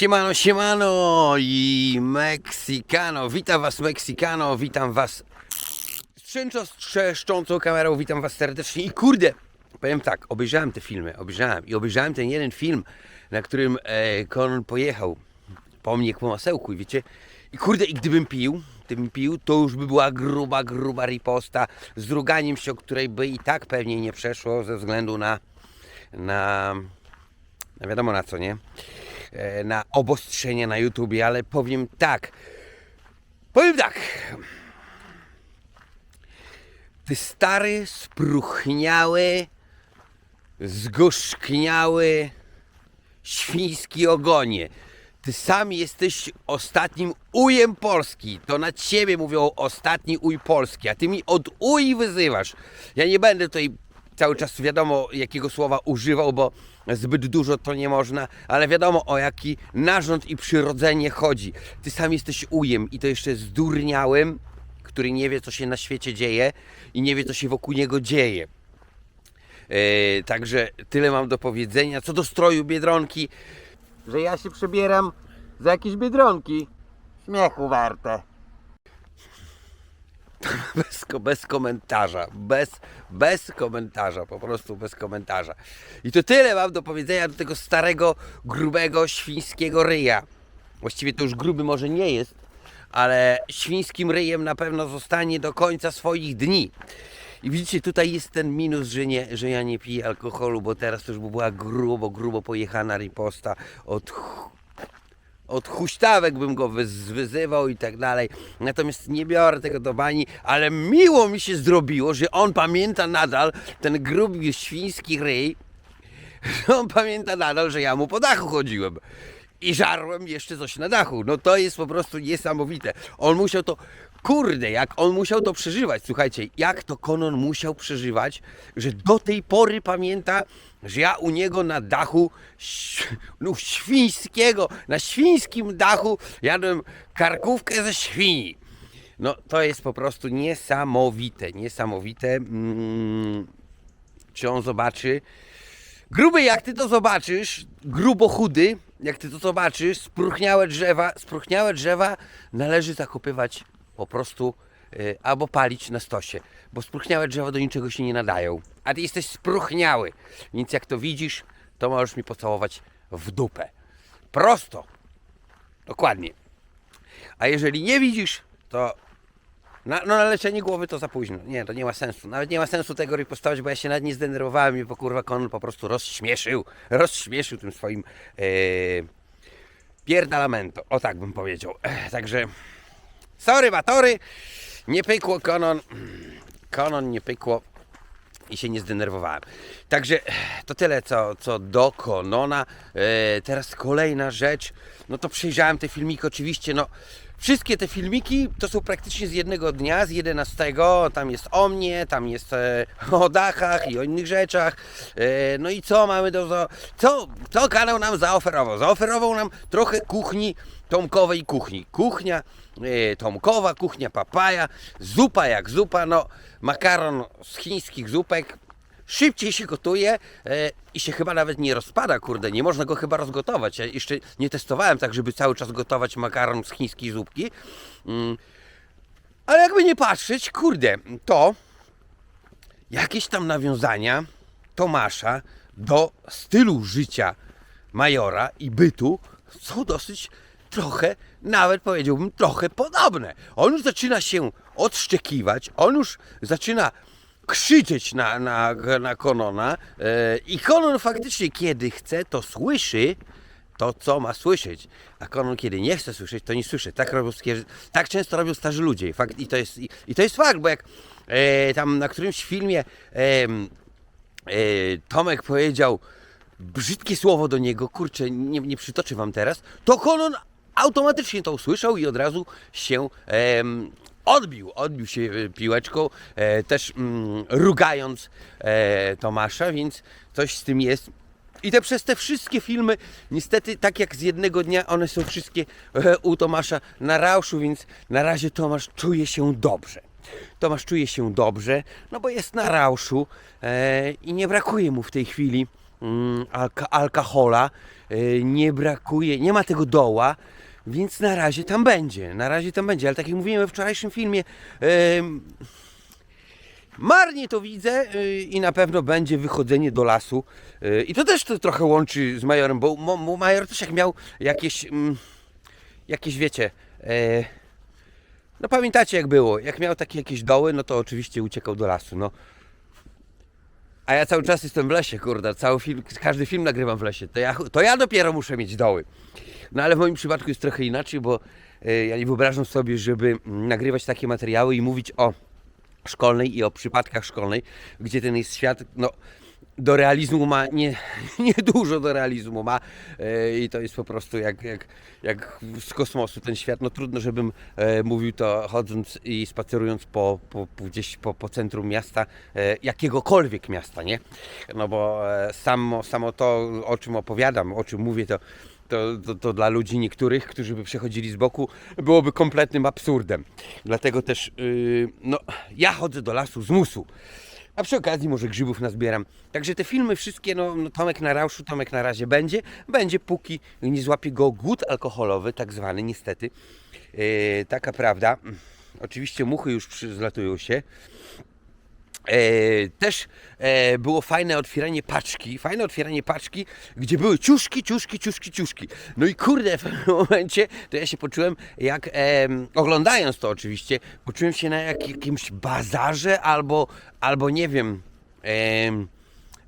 Siemano, siemano i Mexicano. Witam was Mexicano, witam was strzęczo trzeszczącą kamerą, witam was serdecznie i kurde, powiem tak, obejrzałem te filmy, obejrzałem i obejrzałem ten jeden film, na którym e, Conan pojechał po mnie po masełku i wiecie, i kurde, i gdybym pił, gdybym pił, to już by była gruba, gruba riposta z druganiem się, o której by i tak pewnie nie przeszło ze względu na, na, no wiadomo na co, nie? E, Na obostrzenia na YouTubie, ale powiem tak. Powiem tak. Ty stary, spruchniały, zgorzkniały, świński ogonie. Ty sam jesteś ostatnim ujem Polski. To na ciebie mówią ostatni uj Polski, a ty mi od uj wyzywasz. Ja nie będę tutaj cały czas wiadomo jakiego słowa używał, bo zbyt dużo to nie można, ale wiadomo o jaki narząd i przyrodzenie chodzi. Ty sam jesteś ujem i to jeszcze zdurniałym, który nie wie co się na świecie dzieje i nie wie co się wokół niego dzieje. E, także tyle mam do powiedzenia. Co do stroju Biedronki, że ja się przebieram za jakieś Biedronki. Śmiechu warte. Bez, bez komentarza, bez, bez komentarza, po prostu bez komentarza. I to tyle mam do powiedzenia do tego starego, grubego, świńskiego ryja. Właściwie to już gruby może nie jest, ale świńskim ryjem na pewno zostanie do końca swoich dni. I widzicie, tutaj jest ten minus, że, nie, że ja nie piję alkoholu, bo teraz to już by była grubo, grubo pojechana riposta od od huśtawek bym go wyz- wyzywał i tak dalej. Natomiast nie biorę tego do bani, ale miło mi się zrobiło, że on pamięta nadal ten gruby świński ryj, że on pamięta nadal, że ja mu po dachu chodziłem. I żarłem jeszcze coś na dachu. No to jest po prostu niesamowite. On musiał to, kurde, jak on musiał to przeżywać. Słuchajcie, jak to Konon musiał przeżywać, że do tej pory pamięta, że ja u niego na dachu, no świńskiego, na świńskim dachu jadłem karkówkę ze świni. No to jest po prostu niesamowite, niesamowite. Mm, czy on zobaczy? Gruby, jak ty to zobaczysz, grubo chudy, jak ty to zobaczysz, spróchniałe drzewa, spróchniałe drzewa należy zakopywać po prostu y, albo palić na stosie, bo spróchniałe drzewa do niczego się nie nadają. A ty jesteś spróchniały, więc jak to widzisz, to możesz mi pocałować w dupę. Prosto. Dokładnie. A jeżeli nie widzisz, to na, no na leczenie głowy to za późno. Nie, to nie ma sensu. Nawet nie ma sensu tego ripostować, bo ja się nawet nie zdenerwowałem i po kurwa Konol po prostu rozśmieszył. Rozśmieszył tym swoim e, pierdalamento. O tak bym powiedział. Ech, także sorry batory, nie pykło Konon. Konon nie pykło i się nie zdenerwowałem. Także eh, to tyle co, co do Konona. E, teraz kolejna rzecz. No to przejrzałem te filmiki oczywiście. No, wszystkie te filmiki to są praktycznie z jednego dnia, z 11. Tam jest o mnie, tam jest e, o dachach i o innych rzeczach. E, no i co mamy do. co, co kanał nam zaoferował? Zaoferował nam trochę kuchni Tomkowej kuchni. Kuchnia e, Tomkowa, kuchnia papaja, zupa jak zupa, no makaron z chińskich zupek. Szybciej się gotuje e, i się chyba nawet nie rozpada, kurde, nie można go chyba rozgotować. Ja jeszcze nie testowałem tak, żeby cały czas gotować makaron z chińskiej zupki. Mm. Ale jakby nie patrzeć, kurde, to jakieś tam nawiązania Tomasza do stylu życia majora i bytu są dosyć trochę, nawet powiedziałbym, trochę podobne. On już zaczyna się odszczekiwać, on już zaczyna krzyczeć na, na, na Konona e, i Konon faktycznie kiedy chce, to słyszy to, co ma słyszeć. A Konon kiedy nie chce słyszeć, to nie słyszy. Tak, robią, tak często robią starzy ludzie. Fakt, i, to jest, i, I to jest fakt, bo jak e, tam na którymś filmie em, e, Tomek powiedział brzydkie słowo do niego, kurczę, nie, nie przytoczę wam teraz, to Konon automatycznie to usłyszał i od razu się em, odbił, odbił się e, piłeczką, e, też mm, rugając e, Tomasza, więc coś z tym jest. I te przez te wszystkie filmy, niestety, tak jak z jednego dnia, one są wszystkie e, u Tomasza na rauszu, więc na razie Tomasz czuje się dobrze. Tomasz czuje się dobrze, no bo jest na rauszu e, i nie brakuje mu w tej chwili mm, alka, alkohola, y, nie brakuje, nie ma tego doła, więc na razie tam będzie, na razie tam będzie, ale tak jak mówiłem we wczorajszym filmie, em, marnie to widzę y, i na pewno będzie wychodzenie do lasu Y, i to też to trochę łączy z Majorem, bo mo- Major też jak miał jakieś, mm, jakieś wiecie, e, no pamiętacie jak było, jak miał takie jakieś doły, no to oczywiście uciekał do lasu, no. A ja cały czas jestem w lesie, kurde, cały film, każdy film nagrywam w lesie, to ja, to ja dopiero muszę mieć doły. No ale w moim przypadku jest trochę inaczej, bo e, ja nie wyobrażam sobie, żeby mm, nagrywać takie materiały i mówić o szkolnej i o przypadkach szkolnej, gdzie ten jest świat, no do realizmu ma nie, nie dużo do realizmu ma e, i to jest po prostu jak, jak, jak z kosmosu ten świat. No trudno, żebym e, mówił to chodząc i spacerując po, po, gdzieś po, po centrum miasta, e, jakiegokolwiek miasta, nie? No bo samo, samo to, o czym opowiadam, o czym mówię, to to, to, to dla ludzi niektórych, którzy by przechodzili z boku, byłoby kompletnym absurdem. Dlatego też, yy, no, ja chodzę do lasu z musu. A przy okazji może grzybów nazbieram. Także te filmy wszystkie, no, no Tomek na rauszu, Tomek na razie będzie. Będzie póki nie złapie go głód alkoholowy, tak zwany niestety. Yy, taka prawda. Oczywiście muchy już przy- zlatują się. E, też e, było fajne otwieranie paczki, fajne otwieranie paczki, gdzie były ciuszki, ciuszki, ciuszki, ciuszki. No i kurde, w pewnym momencie to ja się poczułem, jak em, oglądając to oczywiście, poczułem się na jak, jakimś bazarze albo, albo nie wiem, em,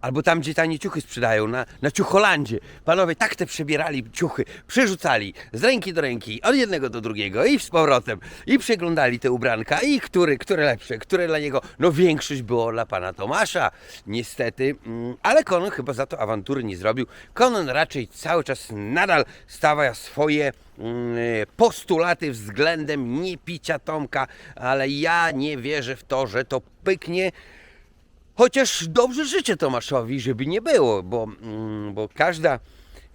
albo tam, gdzie tanie ciuchy sprzedają, na, na ciucholandzie. Panowie tak te przebierali ciuchy, przerzucali z ręki do ręki, od jednego do drugiego i z powrotem. I przeglądali te ubranka i który, które lepsze, które dla niego. No większość było dla pana Tomasza, niestety. Mm, Ale Konon chyba za to awantury nie zrobił. Konon raczej cały czas nadal stawia swoje mm, postulaty względem niepicia Tomka, ale ja nie wierzę w to, że to pyknie. Chociaż dobrze życzę Tomaszowi, żeby nie było, bo, mm, bo każda,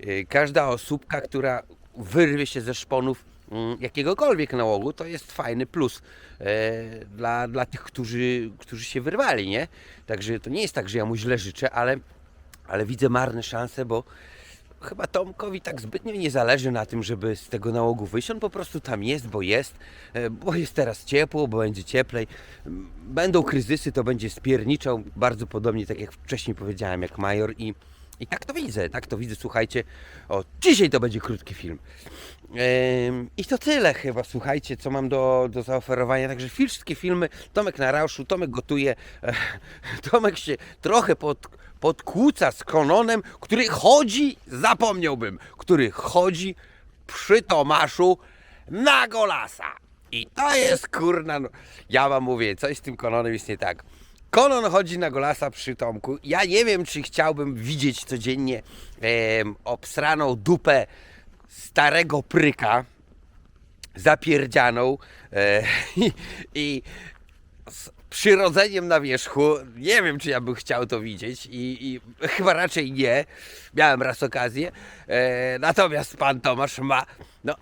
y, każda osóbka, która wyrwie się ze szponów mm, jakiegokolwiek nałogu, to jest fajny plus e, dla, dla tych, którzy, którzy się wyrwali, nie? Także to nie jest tak, że ja mu źle życzę, ale, ale widzę marne szanse, bo chyba Tomkowi tak zbytnio nie zależy na tym, żeby z tego nałogu wyjść. On po prostu tam jest, bo jest, e, bo jest teraz ciepło, bo będzie cieplej. Będą kryzysy, to będzie spierniczał, bardzo podobnie tak jak wcześniej powiedziałem, jak Major i, i tak to widzę, tak to widzę, słuchajcie. O, dzisiaj to będzie krótki film. I to tyle chyba, słuchajcie, co mam do, do zaoferowania. Także wszystkie filmy, Tomek na rauszu, Tomek gotuje, e, Tomek się trochę pod, podkłóca z Kononem, który chodzi, zapomniałbym, który chodzi przy Tomaszu na golasa. I to jest kurna, no, ja wam mówię, coś z tym Kononem jest nie tak. Konon chodzi na golasa przy Tomku. Ja nie wiem, czy chciałbym widzieć codziennie em, obsraną dupę starego pryka, zapierdzianą e, i, i przyrodzeniem na wierzchu. Nie wiem, czy ja bym chciał to widzieć i, i chyba raczej nie. Miałem raz okazję. E, natomiast pan Tomasz ma no,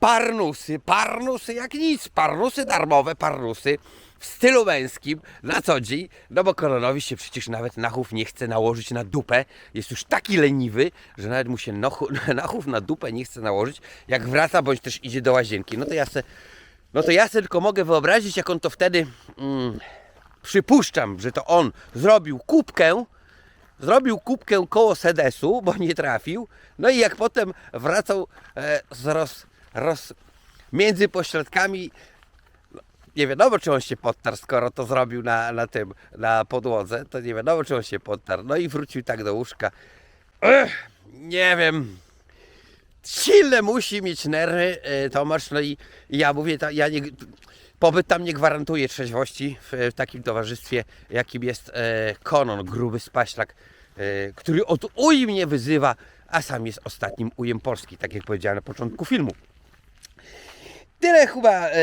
parnusy, parnusy jak nic, parnusy darmowe, parnusy w stylu męskim na co dzień, no bo Koronowi się przecież nawet nachów nie chce nałożyć na dupę, jest już taki leniwy, że nawet mu się nachów na dupę nie chce nałożyć, jak wraca bądź też idzie do łazienki. No to ja se, no to ja se tylko mogę wyobrazić, jak on to wtedy, mm, przypuszczam, że to on zrobił kubkę, zrobił kubkę koło sedesu, bo nie trafił. No i jak potem wracał e, z roz, roz, między pośladkami, no, nie wiadomo czy on się podtarł, skoro to zrobił na, na tym, na podłodze, to nie wiadomo czy on się podtarł. No i wrócił tak do łóżka. Ech, nie wiem. Silne musi mieć nerwy e, Tomasz, no i, ja mówię, ja nie, pobyt tam nie gwarantuje trzeźwości w, w takim towarzystwie, jakim jest e, Konon, gruby spaślak, e, który od uj mnie wyzywa, a sam jest ostatnim ujem Polski, tak jak powiedziałem na początku filmu. Tyle chyba, e,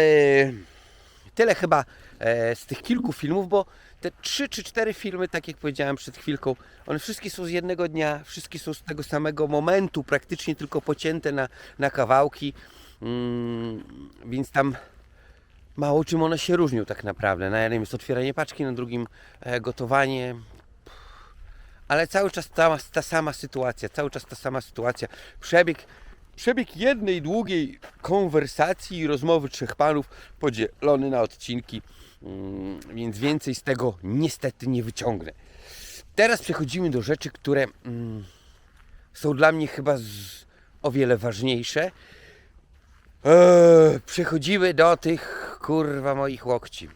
tyle chyba e, z tych kilku filmów, bo te trzy czy cztery filmy, tak jak powiedziałem przed chwilką, one wszystkie są z jednego dnia, wszystkie są z tego samego momentu, praktycznie tylko pocięte na, na kawałki, mm, więc tam mało czym one się różnią tak naprawdę. Na jednym jest otwieranie paczki, na drugim e, gotowanie. ale cały czas ta, ta sama sytuacja, cały czas ta sama sytuacja. Przebieg, przebieg jednej długiej konwersacji i rozmowy trzech panów podzielony na odcinki, więc więcej z tego niestety nie wyciągnę. Teraz przechodzimy do rzeczy, które mm, są dla mnie chyba o wiele ważniejsze. Eee, przechodzimy do tych kurwa moich łokci.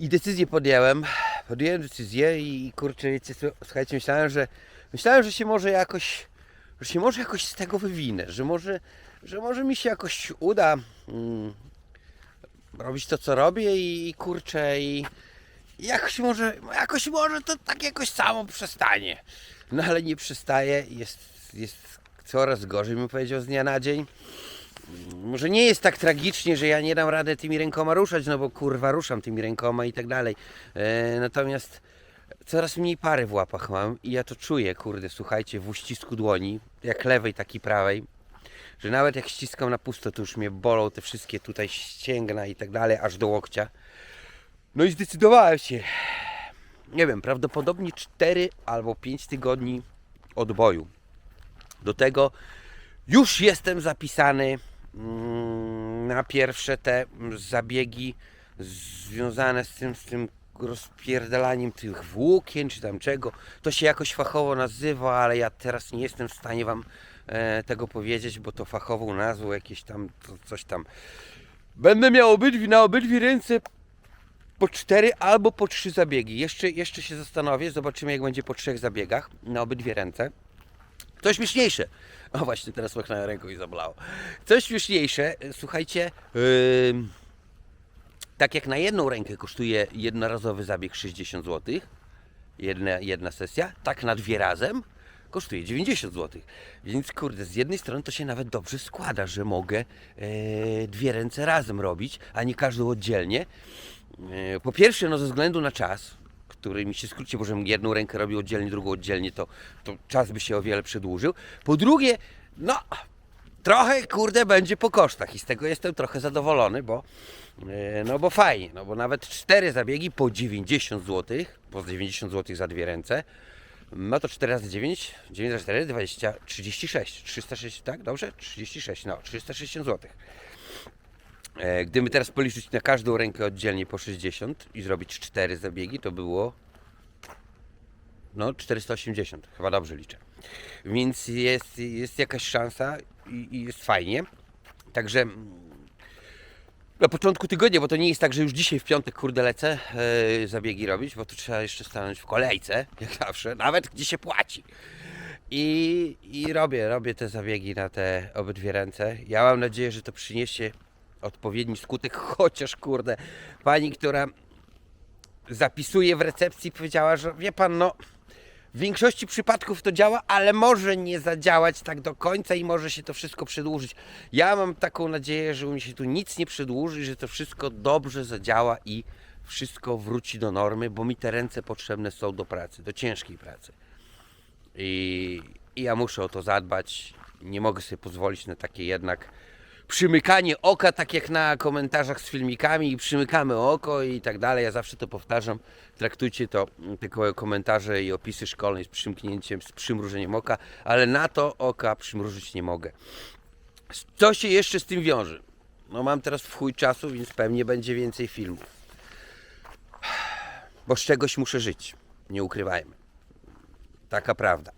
I decyzję podjąłem. Podjąłem decyzję i kurczę, wiecie, słuchajcie, myślałem, że myślałem, że się może jakoś, że się może jakoś z tego wywinę, że może, że może mi się jakoś uda mm, robić to, co robię i kurczę i i jakoś może, jakoś może to tak jakoś samo przestanie. No ale nie przestaje, jest, jest coraz gorzej, bym powiedział, z dnia na dzień. Może nie jest tak tragicznie, że ja nie dam rady tymi rękoma ruszać, no bo kurwa ruszam tymi rękoma i tak dalej. E, natomiast coraz mniej pary w łapach mam i ja to czuję, kurde, słuchajcie, w uścisku dłoni, jak lewej, tak i prawej, że nawet jak ściskam na pusto, to już mnie bolą te wszystkie tutaj ścięgna i tak dalej, aż do łokcia. No i zdecydowałem się, nie wiem, prawdopodobnie 4 albo 5 tygodni odboju. Do tego już jestem zapisany mm, na pierwsze te mm, zabiegi związane z tym, z tym rozpierdalaniem tych włókien czy tam czego. To się jakoś fachowo nazywa, ale ja teraz nie jestem w stanie Wam tego powiedzieć, bo to fachową nazwą jakieś tam, coś tam. Będę miał obydwie, na obydwie ręce po cztery albo po trzy zabiegi. Jeszcze, jeszcze się zastanowię, zobaczymy jak będzie po trzech zabiegach na obydwie ręce. To śmieszniejsze. O właśnie, teraz machnąłem ręką i zabolało. Co śmieszniejsze, słuchajcie, ym, tak jak na jedną rękę kosztuje jednorazowy zabieg 60 zł, jedna, jedna sesja, tak na dwie razem kosztuje 90 zł. Więc kurde, z jednej strony to się nawet dobrze składa, że mogę e, dwie ręce razem robić, a nie każdą oddzielnie. E, Po pierwsze, no ze względu na czas, który mi się skróci, bo żebym jedną rękę robił oddzielnie, drugą oddzielnie, to, to czas by się o wiele przedłużył. Po drugie, no trochę kurde będzie po kosztach i z tego jestem trochę zadowolony, bo e, no bo fajnie, no bo nawet cztery zabiegi po 90 zł, po 90 zł za dwie ręce, no to 4 razy 9, 9 razy 4, 20, 36, 306, tak? Dobrze? 36, no, 360 zł. E, Gdyby teraz policzyć na każdą rękę oddzielnie po 60 i zrobić 4 zabiegi, to było no 480, chyba dobrze liczę. Więc jest, jest jakaś szansa i, i jest fajnie. Także na początku tygodnia, bo to nie jest tak, że już dzisiaj w piątek kurde lecę e, zabiegi robić, bo tu trzeba jeszcze stanąć w kolejce, jak zawsze, nawet gdzie się płaci. I, I robię, robię te zabiegi na te obydwie ręce. Ja mam nadzieję, że to przyniesie odpowiedni skutek, chociaż kurde, pani, która zapisuje w recepcji, powiedziała, że wie pan, no w większości przypadków to działa, ale może nie zadziałać tak do końca i może się to wszystko przedłużyć. Ja mam taką nadzieję, że mnie się tu nic nie przedłuży, że to wszystko dobrze zadziała i wszystko wróci do normy, bo mi te ręce potrzebne są do pracy, do ciężkiej pracy. I, i ja muszę o to zadbać. Nie mogę sobie pozwolić na takie jednak przymykanie oka, tak jak na komentarzach z filmikami i przymykamy oko i tak dalej. Ja zawsze to powtarzam. Traktujcie to, mm, te ko- komentarze i opisy szkolne z przymknięciem, z przymrużeniem oka, ale na to oka przymrużyć nie mogę. Co się jeszcze z tym wiąże? No mam teraz w chuj czasu, więc pewnie będzie więcej filmów. Bo z czegoś muszę żyć, nie ukrywajmy. Taka prawda.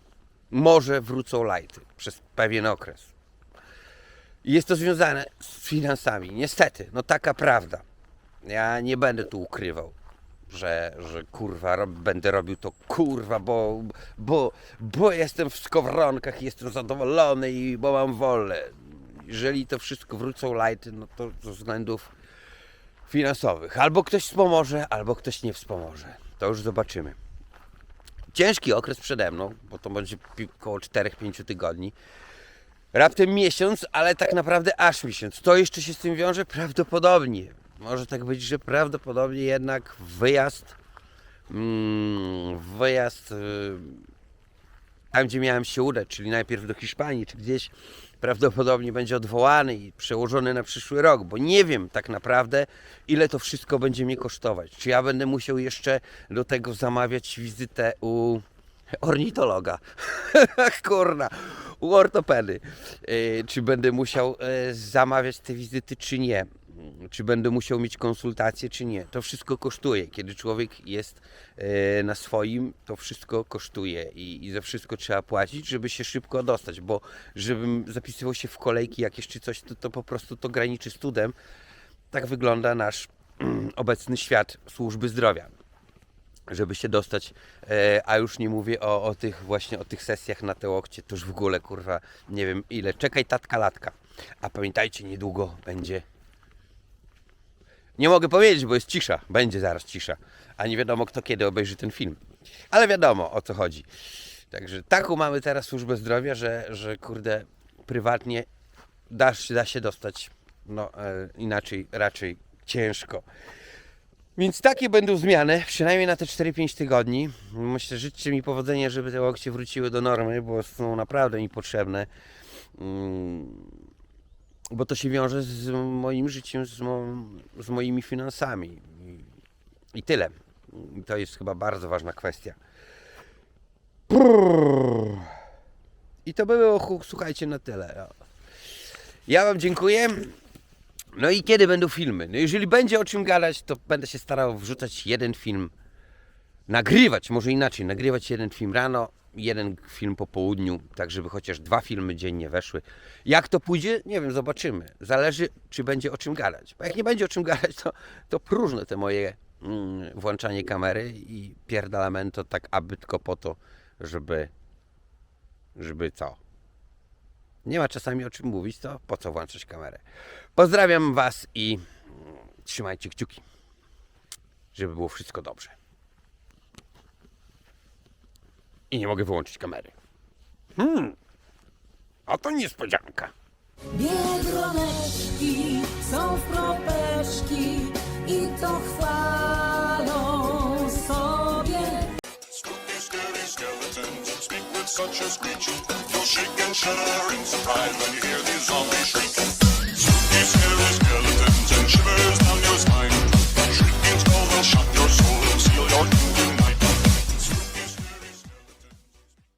Może wrócą lajty przez pewien okres. Jest to związane z finansami. Niestety, no taka prawda. Ja nie będę tu ukrywał, że, że kurwa rob, będę robił to kurwa, bo, bo, bo jestem w skowronkach i jestem zadowolony i bo mam wolę. Jeżeli to wszystko wrócą lajty, no to ze względów finansowych. Albo ktoś wspomoże, albo ktoś nie wspomoże. To już zobaczymy. Ciężki okres przede mną, bo to będzie około 4-5 tygodni. Raptem miesiąc, ale tak naprawdę aż miesiąc. To jeszcze się z tym wiąże? Prawdopodobnie. Może tak być, że prawdopodobnie jednak wyjazd, mm, wyjazd y, tam, gdzie miałem się udać, czyli najpierw do Hiszpanii, czy gdzieś, prawdopodobnie będzie odwołany i przełożony na przyszły rok, bo nie wiem tak naprawdę, ile to wszystko będzie mnie kosztować. Czy ja będę musiał jeszcze do tego zamawiać wizytę u ornitologa. Kurna, u ortopedy. E, Czy będę musiał e, zamawiać te wizyty, czy nie? Czy będę musiał mieć konsultacje, czy nie? To wszystko kosztuje. Kiedy człowiek jest e, na swoim, to wszystko kosztuje i, za wszystko trzeba płacić, żeby się szybko dostać, bo żebym zapisywał się w kolejki jakieś czy coś, to, to po prostu to graniczy z cudem. Tak wygląda nasz obecny świat służby zdrowia żeby się dostać, e, a już nie mówię o, o tych właśnie, o tych sesjach na te łokcie, to już w ogóle, kurwa, nie wiem ile. Czekaj, tatka, latka. A pamiętajcie, niedługo będzie... Nie mogę powiedzieć, bo jest cisza. Będzie zaraz cisza. A nie wiadomo, kto kiedy obejrzy ten film. Ale wiadomo, o co chodzi. Także taką mamy teraz służbę zdrowia, że, że kurde, prywatnie da, da się dostać, no e, inaczej, raczej ciężko. Więc takie będą zmiany, przynajmniej na te 4-5 tygodni. Myślę, życzcie mi powodzenia, żeby te łokcie wróciły do normy, bo są naprawdę mi potrzebne. Mm, Bo to się wiąże z moim życiem, z, mo, z moimi finansami. I, tyle. I to jest chyba bardzo ważna kwestia. I to by było, słuchajcie, na tyle. Ja Wam dziękuję. No i kiedy będą filmy? No jeżeli będzie o czym gadać, to będę się starał wrzucać jeden film, nagrywać, może inaczej, nagrywać jeden film rano, jeden film po południu, tak żeby chociaż dwa filmy dziennie weszły. Jak to pójdzie? Nie wiem, zobaczymy. Zależy, czy będzie o czym gadać. Bo jak nie będzie o czym gadać, to, to próżne te moje mm, włączanie kamery i pierdalamento tak aby tylko po to, żeby, żeby co? Nie ma czasami o czym mówić, to po co włączać kamerę. Pozdrawiam Was i trzymajcie kciuki, żeby było wszystko dobrze. I nie mogę wyłączyć kamery. Hmm, a to niespodzianka. Biedroneczki są w kropeczki i to chwalą such a screeching. You'll shake and shudder in surprise when you hear these zombies shrieking. Spooky, scary skeletons and shivers down your spine. Shrieking skulls will shock.